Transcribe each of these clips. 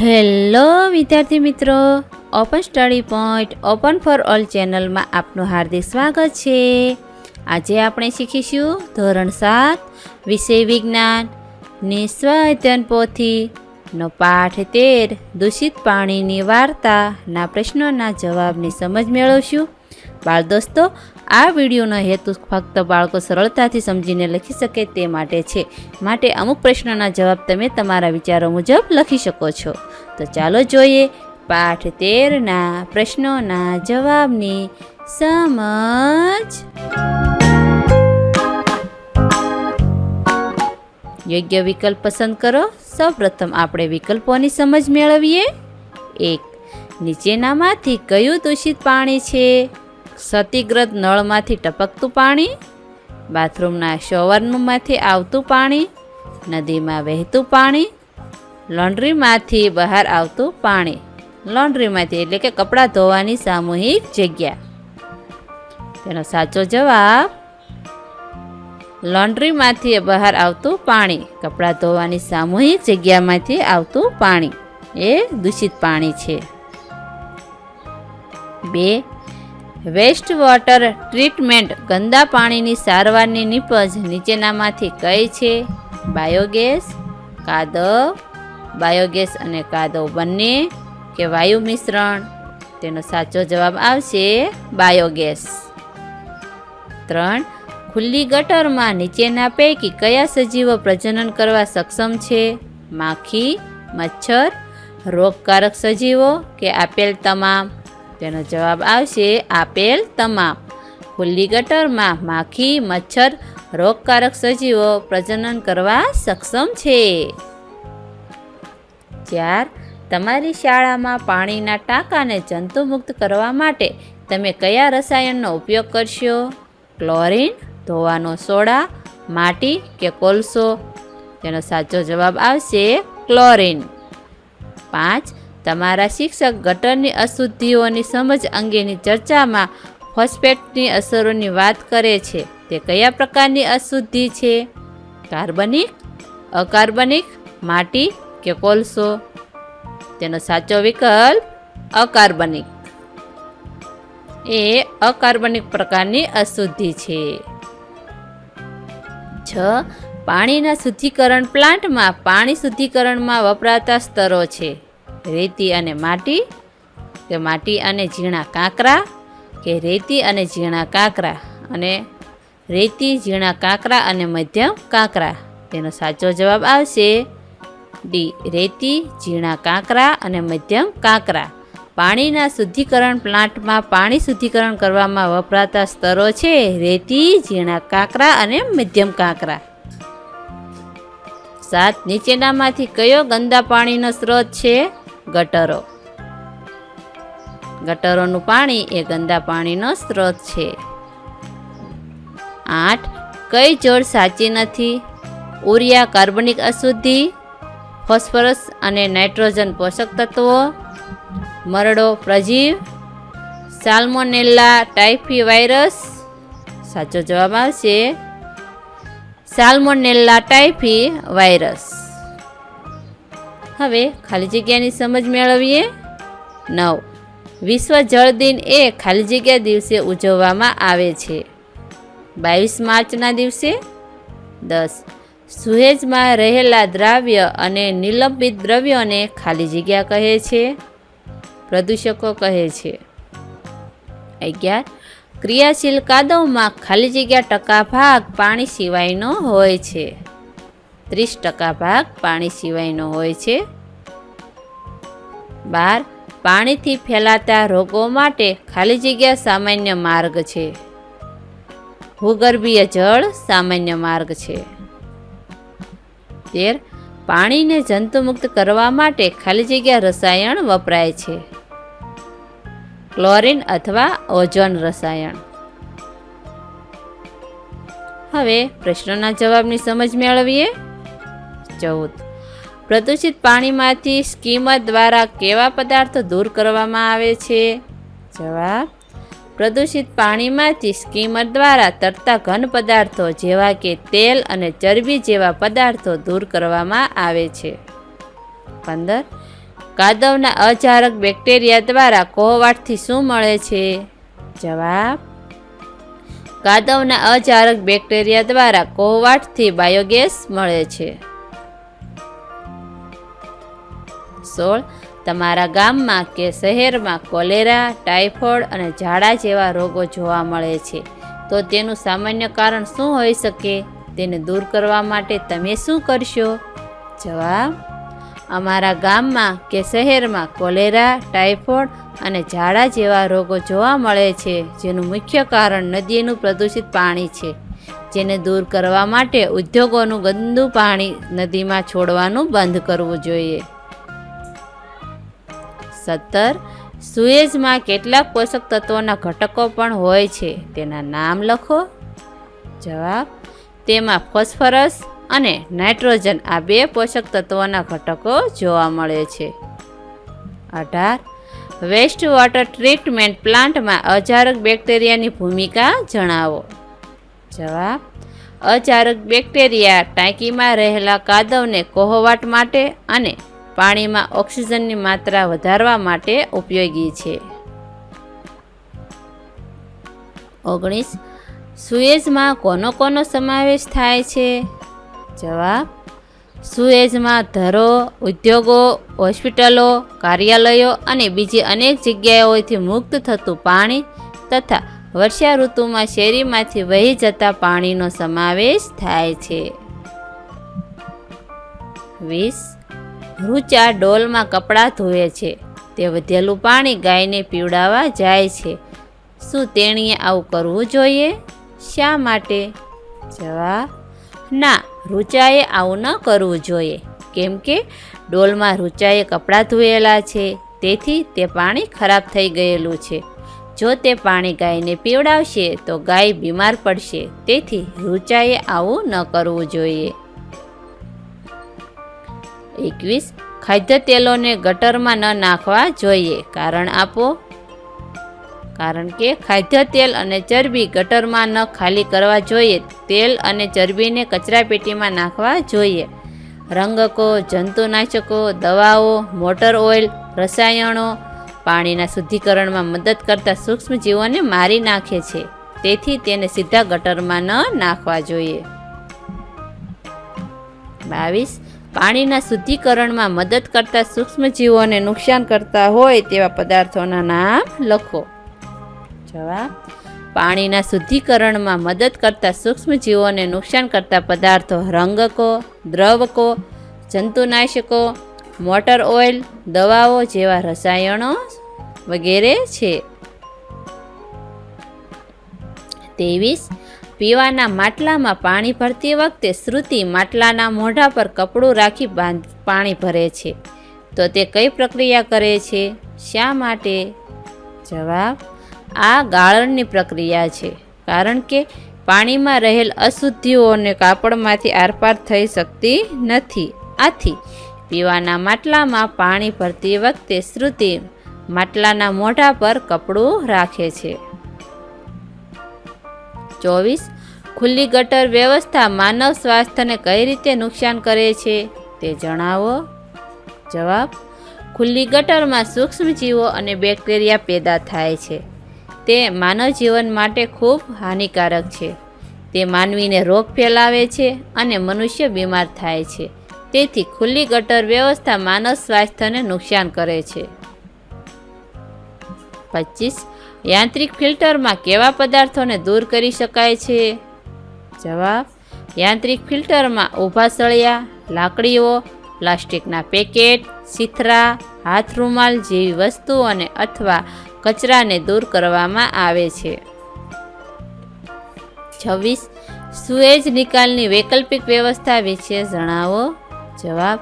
Hello વિદ્યાર્થી મિત્રો open study point open for all ચેનલમાં આપનું હાર્દિક સ્વાગત છે. આજે આપણે શીખીશું ધોરણ સાત, વિષય વિજ્ઞાન નિસ્વ અધ્યયન પોથી, નો પાઠ તેર, દૂષિત પાણીની વાર્તાના પ્રશ્નોના જવાબની સમજ મેળવશું. બાળ દોસ્તો આ વિડીયોનો હેતુ ફક્ત બાળકો સરળતાથી સમજીને લખી શકે તે માટે છે. માટે અમુક પ્રશ્નોના જવાબ તમે તમારા વિચારો મુજબ લખી શકો છો. તો ચાલો જોઈએ પાઠ તેરના પ્રશ્નોના જવાબની સમજ. યોગ્ય વિકલ્પ પસંદ કરો. સૌપ્રથમ આપણે વિકલ્પોની સમજ મેળવીએ. એક, નીચેનામાંથી કયું દૂષિત પાણી છે? ક્ષતિગ્રસ્ત નળમાંથી ટપકતું પાણી, બાથરૂમના શોવરમાંથી આવતું પાણી, નદીમાં વહેતું પાણી, લોન્ડ્રીમાંથી બહાર આવતું પાણી. લોન્ડ્રીમાંથી એટલે કે કપડાં ધોવાની સામૂહિક જગ્યા. તેનો સાચો જવાબ, લોન્ડ્રીમાંથી બહાર આવતું પાણી. કપડાં ધોવાની સામૂહિક જગ્યામાંથી આવતું પાણી. એ દૂષિત પાણી છે. બે વેસ્ટ વોટર ટ્રીટમેન્ટ ગંદા પાણીની સારવારની નિપજ નીચેનામાંથી કઈ છે? બાયોગેસ, કાદવ, બાયોગેસ અને કાદવ બંને કે વાયુ મિશ્રણ? તેનો સાચો જવાબ આવશે બાયોગેસ. ત્રણ, ખુલ્લી ગટરમાં નીચેના પૈકી કયા સજીવો પ્રજનન કરવા સક્ષમ છે? માખી, મચ્છર, રોગકારક સજીવો કે આપેલ તમામ? તેનો જવાબ આવશે આપેલ તમામ. ખુલ્લી ગટરમાં માખી, મચ્છર, રોગકારક સજીવો પ્રજનન કરવા સક્ષમ છે. ચાર, તમારી શાળામાં પાણીના ટાંકાને જંતુમુક્ત કરવા માટે તમે કયા રસાયણનો ઉપયોગ કરશો? ક્લોરીન, ધોવાનો સોડા, માટી કે કોલસો? તેનો સાચો જવાબ આવશે ક્લોરીન. પાંચ તમારા શિક્ષક ગટરની અશુદ્ધિઓની સમજ અંગેની ચર્ચામાં ફોસ્ફેટની અસરોની વાત કરે છે. તે કયા પ્રકારની અશુદ્ધિ છે? કાર્બનિક, અકાર્બનિક, માટી કે કોલસો? તેનો સાચો વિકલ્પ અકાર્બનિક. એ અકાર્બનિક પ્રકારની અશુદ્ધિ છે. છ, પાણીના શુદ્ધિકરણ પ્લાન્ટમાં પાણી શુદ્ધિકરણમાં વપરાતા સ્તરો છે. રેતી અને માટી, કે માટી અને ઝીણા કાંકરા, કે રેતી અને ઝીણા કાંકરા, અને રેતી, ઝીણા કાંકરા અને મધ્યમ કાંકરા. તેનો સાચો જવાબ આવશે ડી રેતી, ઝીણા કાંકરા અને મધ્યમ કાંકરા. પાણીના શુદ્ધિકરણ પ્લાન્ટમાં પાણી શુદ્ધિકરણ કરવામાં વપરાતા સ્તરો છે રેતી, ઝીણા કાંકરા અને મધ્યમ કાંકરા. સાત, નીચેનામાંથી કયો ગંદા પાણીનો સ્ત્રોત છે? ગટરો. ગટરોનું પાણી એ ગંદા પાણીનો સ્ત્રોત છે. આઠ, કઈ જોડ સાચી નથી? ઉરિયા કાર્બનિક અશુદ્ધિ, ફોસ્ફરસ અને નાઇટ્રોજન પોષક તત્વો, મરડો પ્રજીવ સાલ્મોનેલા ટાઇફી વાયરસ, સાચો જવાબ આવશે સાલ્મોનેલા ટાઇફી વાયરસ. હવે ખાલી જગ્યાની સમજ મેળવીએ. નવ. વિશ્વ જળ દિન એ ખાલી જગ્યા દિવસે ઉજવવામાં આવે છે. બાવીસ માર્ચના દિવસે. દસ. સુહેજમાં રહેલા દ્રાવ્ય અને નિલંબિત દ્રવ્યોને ખાલી જગ્યા કહે છે. પ્રદૂષકો કહે છે. અગિયાર. ક્રિયાશીલ કાદવમાં ખાલી જગ્યા ટકા ભાગ પાણી સિવાયનો હોય છે. ત્રીસ ટકા ભાગ પાણી સિવાયનો હોય છે. બાર, પાણીથી ફેલાતા રોગો માટે ખાલી જગ્યા સામાન્ય માર્ગ છે. ભૂગર્ભીય જળ સામાન્ય માર્ગ છે. તેર, પાણીને જંતુમુક્ત કરવા માટે ખાલી જગ્યા રસાયણ વપરાય છે. ક્લોરીન અથવા ઓઝોન રસાયણ. હવે પ્રશ્નના જવાબની સમજ મેળવીએ. ચૌદ પ્રદૂષિત પાણીમાંથી સ્કીમર દ્વારા કેવા પદાર્થો દૂર કરવામાં આવે છે? જવાબ, પ્રદૂષિત પાણીમાંથી સ્કીમર દ્વારા તરતા ઘન પદાર્થો જેવા કે તેલ અને ચરબી જેવા પદાર્થો દૂર કરવામાં આવે છે. પંદર, કાદવના અજારક બેક્ટેરિયા દ્વારા કોહવાટથી શું મળે છે? જવાબ, કાદવના અજારક બેક્ટેરિયા દ્વારા કોહવાટથી બાયોગેસ મળે છે. સોળ, તમારા ગામમાં કે શહેરમાં કોલેરા, ટાઇફોઇડ અને ઝાડા જેવા રોગો જોવા મળે છે. તો તેનું સામાન્ય કારણ શું હોઈ શકે? તેને દૂર કરવા માટે તમે શું કરશો? જવાબ, અમારા ગામમાં કે શહેરમાં કોલેરા, ટાઇફોઇડ અને ઝાડા જેવા રોગો જોવા મળે છે, જેનું મુખ્ય કારણ નદીનું પ્રદૂષિત પાણી છે. જેને દૂર કરવા માટે ઉદ્યોગોનું ગંદુ પાણી નદીમાં છોડવાનું બંધ કરવું જોઈએ. સત્તર સુએઝમાં કેટલાક પોષક તત્વોના ઘટકો પણ હોય છે. તેના નામ લખો. જવાબ, તેમાં ફોસ્ફરસ અને નાઇટ્રોજન આ બે પોષક તત્વોના ઘટકો જોવા મળે છે. અઢાર વેસ્ટ વોટર ટ્રીટમેન્ટ પ્લાન્ટમાં અજારક બેક્ટેરિયાની ભૂમિકા જણાવો. જવાબ, અજારક બેક્ટેરિયા ટાંકીમાં રહેલા કાદવને કોહવાટ માટે અને પાણીમાં ઓક્સિજનની માત્રા વધારવા માટે ઉપયોગી છે. ઓગણીસ સુએઝમાં કોનો કોનો સમાવેશ થાય છે? જવાબ સુએઝમાં ધરો, ઉદ્યોગો, હોસ્પિટલો, કાર્યાલયો અને બીજી અનેક જગ્યાઓથી મુક્ત થતું પાણી તથા વર્ષા ઋતુમાં શેરીમાંથી વહી જતા પાણીનો સમાવેશ થાય છે. વીસ રૂચા ડોલમાં કપડાં ધોવે છે. તે વધેલું પાણી ગાયને પીવડાવવા જાય છે. શું તેણીએ આવું કરવું જોઈએ? શા માટે? જવાબ, ના, રૂચાએ આવું ન કરવું જોઈએ. કેમ કે ડોલમાં રૂચાએ કપડાં ધોયેલા છે. તેથી તે પાણી ખરાબ થઈ ગયેલું છે. જો તે પાણી ગાયને પીવડાવશે તો ગાય બીમાર પડશે. તેથી રૂચાએ આવું ન કરવું જોઈએ. એકવીસ. ખાદ્ય તેલોને ગટરમાં ન નાખવા જોઈએ. કારણ આપો. કારણ કે ખાદ્ય તેલ અને ચરબી ગટરમાં ન ખાલી કરવા જોઈએ. તેલ અને ચરબીને કચરાપેટીમાં નાખવા જોઈએ. રંગકો, જંતુનાશકો, દવાઓ, મોટર ઓઇલ, રસાયણો પાણીના શુદ્ધિકરણમાં મદદ કરતા સૂક્ષ્મજીવોને મારી નાખે છે. તેથી તેને સીધા ગટરમાં ન નાખવા જોઈએ. બાવીસ. પાણીના શુદ્ધિકરણમાં મદદ કરતા સૂક્ષ્મજીવોને નુકસાન કરતા હોય તેવા પદાર્થોના નામ લખો. જવાબ, પાણીના શુદ્ધિકરણમાં મદદ કરતા સૂક્ષ્મજીવોને નુકસાન કરતા પદાર્થો રંગકો, દ્રવકો, જંતુનાશકો, મોટર ઓઇલ, દવાઓ જેવા રસાયણો વગેરે છે. ત્રેવીસ પીવાના માટલામાં પાણી ભરતી વખતે શ્રુતિ માટલાના મોઢા પર કપડું રાખી બાંધ પાણી ભરે છે. તો તે કઈ પ્રક્રિયા કરે છે? શા માટે? જવાબ, આ ગાળણની પ્રક્રિયા છે. કારણ કે પાણીમાં રહેલ અશુદ્ધિઓને કાપડમાંથી આરપાર થઈ શકતી નથી. આથી પીવાના માટલામાં પાણી ભરતી વખતે શ્રુતિ માટલાના મોઢા પર કપડું રાખે છે. ચોવીસ, ખુલ્લી ગટર વ્યવસ્થા માનવ સ્વાસ્થ્યને કઈ રીતે નુકસાન કરે છે તે જણાવો. જવાબ, ખુલ્લી ગટરમાં સૂક્ષ્મજીવો અને બેક્ટેરિયા પેદા થાય છે. તે માનવ જીવન માટે ખૂબ હાનિકારક છે. તે માનવીને રોગ ફેલાવે છે અને મનુષ્ય બીમાર થાય છે. તેથી ખુલ્લી ગટર વ્યવસ્થા માનવ સ્વાસ્થ્યને નુકસાન કરે છે. પચીસ યાંત્રિક ફિલ્ટરમાં કેવા પદાર્થોને દૂર કરી શકાય છે? જવાબ, યાંત્રિક ફિલ્ટરમાં ઊભા સળિયા, લાકડીઓ, પ્લાસ્ટિકના પેકેટ, સિથરા હાથ રૂમાલ જેવી વસ્તુઓને અથવા કચરાને દૂર કરવામાં આવે છે. છવ્વીસ, સુએજ નિકાલની વૈકલ્પિક વ્યવસ્થા વિશે જણાવો. જવાબ,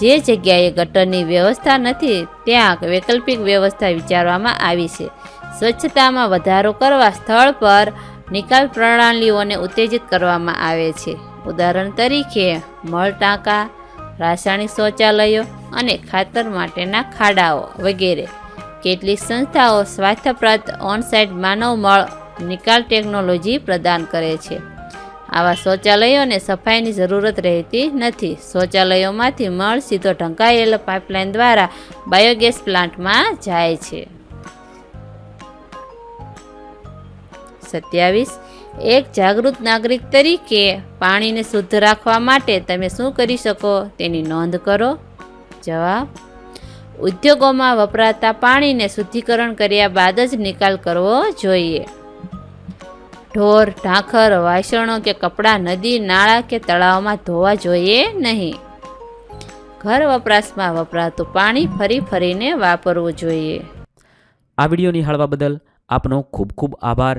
જે જગ્યાએ ગટરની વ્યવસ્થા નથી, ત્યાં વૈકલ્પિક વ્યવસ્થા વિચારવામાં આવી છે. સ્વચ્છતામાં વધારો કરવા સ્થળ પર નિકાલ પ્રણાલીઓને ઉત્તેજિત કરવામાં આવે છે. ઉદાહરણ તરીકે, મળ ટાંકા, રાસાયણિક શૌચાલયો અને ખાતર માટેના ખાડાઓ વગેરે. કેટલીક સંસ્થાઓ સ્વાસ્થ્યપ્રદ ઓનસાઇટ માનવ મળ નિકાલ ટેકનોલોજી પ્રદાન કરે છે. આવા શૌચાલયોને સફાઈની જરૂરત રહેતી નથી. શૌચાલયોમાંથી મળ સીધો ઢંકાયેલ પાઇપલાઇન દ્વારા બાયોગેસ પ્લાન્ટમાં જાય છે. સત્યાવીસ. એક જાગૃત નાગરિક તરીકે પાણીને શુદ્ધ રાખવા માટે તમે શું કરી શકો તેની નોંધ કરો. જવાબ, ઉદ્યોગોમાં વપરાતા પાણીને શુદ્ધિકરણ કર્યા બાદ જ નિકાલ કરવો જોઈએ. ઢોર, ઢાંખર વાસણો કે કપડાં, નદી, નાળા કે તળાવમાં ધોવા જોઈએ નહીં. ઘર વપરાશમાં વપરાતું પાણી ફરી ફરીને વાપરવું જોઈએ. આ વીડિયો નિહાળવા બદલ આપનો ખૂબ ખૂબ આભાર.